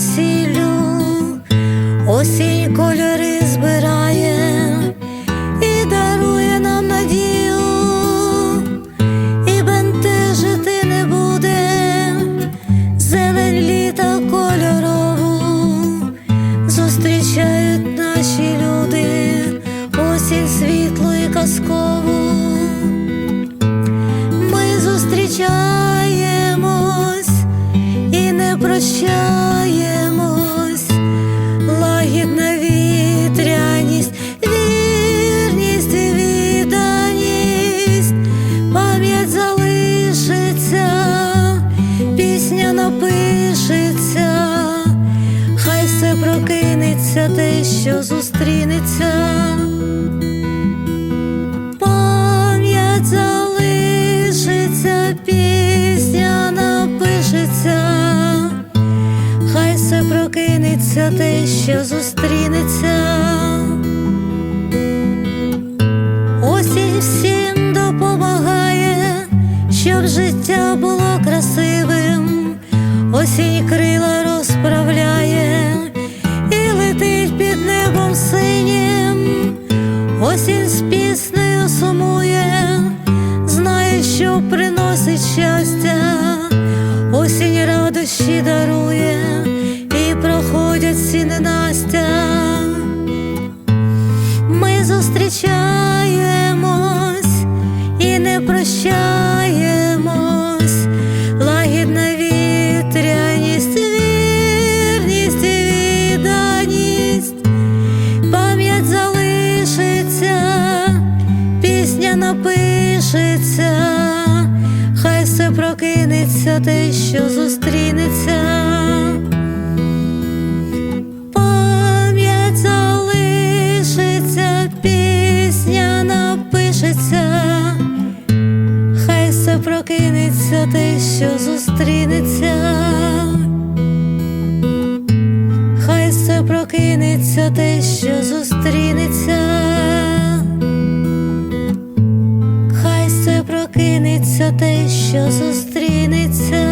сіллю, осінь кольори збирає і дарує нам надію, і бентежити не буде. Зелень літа кольорову, зустрічають наші люди. Осінь світлу і казкову. Ми зустрічаємось і все прокинеться те, що зустрінеться. Пам'ять залишиться, пісня напишеться, хай все прокинеться те, що зустрінеться. Осінь всім допомагає, щоб життя було красивим, осінь крила Осінь з піснею сумує, знає, що приносить щастя, осінь радощі дарує напишеться, хай все прокинеться те, що зустрінеться. Пам'ять залишиться, пісня напишеться, хай все прокинеться те, що зустрінеться. Хай все прокинеться те, що Все те, що зустрінеться.